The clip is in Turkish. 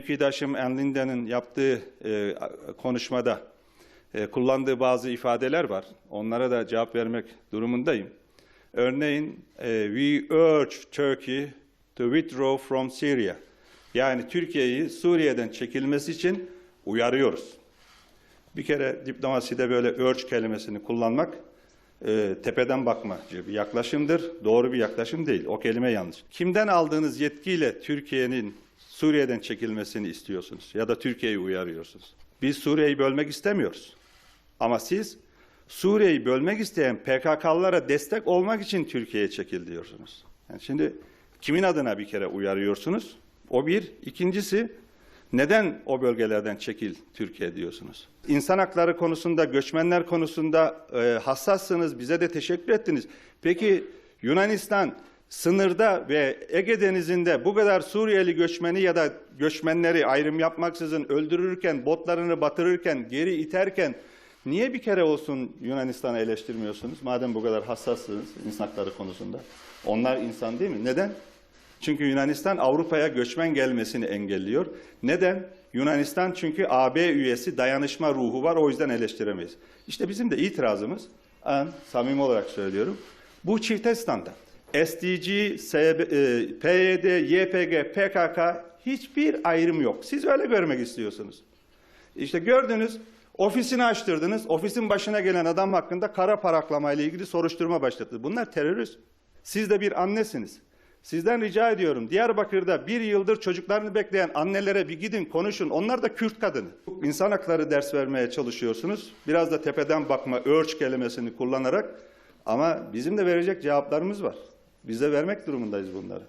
Mevkidaşım Enlinde'nin yaptığı e, konuşmada e, kullandığı bazı ifadeler var. Onlara da cevap vermek durumundayım. Örneğin e, we urge Turkey to withdraw from Syria. Yani Türkiye'yi Suriye'den çekilmesi için uyarıyoruz. Bir kere diplomaside böyle urge kelimesini kullanmak e, tepeden bakmacı bir yaklaşımdır. Doğru bir yaklaşım değil. O kelime yanlış. Kimden aldığınız yetkiyle Türkiye'nin Suriye'den çekilmesini istiyorsunuz ya da Türkiye'yi uyarıyorsunuz. Biz Suriye'yi bölmek istemiyoruz. Ama siz Suriye'yi bölmek isteyen PKK'lılara destek olmak için Türkiye'ye çekil diyorsunuz. Yani şimdi kimin adına bir kere uyarıyorsunuz? O bir. İkincisi neden o bölgelerden çekil Türkiye diyorsunuz? İnsan hakları konusunda, göçmenler konusunda e, hassassınız, bize de teşekkür ettiniz. Peki Yunanistan sınırda ve Ege Denizi'nde bu kadar Suriyeli göçmeni ya da göçmenleri ayrım yapmaksızın öldürürken, botlarını batırırken, geri iterken niye bir kere olsun Yunanistan'ı eleştirmiyorsunuz? Madem bu kadar hassassınız insan hakları konusunda. Onlar insan değil mi? Neden? Çünkü Yunanistan Avrupa'ya göçmen gelmesini engelliyor. Neden? Yunanistan çünkü AB üyesi dayanışma ruhu var o yüzden eleştiremeyiz. İşte bizim de itirazımız, en samimi olarak söylüyorum, bu çifte standart. SDG, SB, e, PYD, YPG, PKK hiçbir ayrım yok. Siz öyle görmek istiyorsunuz. İşte gördünüz, ofisini açtırdınız, ofisin başına gelen adam hakkında kara paraklama ile ilgili soruşturma başlattı. Bunlar terörist. Siz de bir annesiniz. Sizden rica ediyorum Diyarbakır'da bir yıldır çocuklarını bekleyen annelere bir gidin konuşun. Onlar da Kürt kadını. İnsan hakları ders vermeye çalışıyorsunuz. Biraz da tepeden bakma, urge kelimesini kullanarak. Ama bizim de verecek cevaplarımız var. Biz de vermek durumundayız bunları.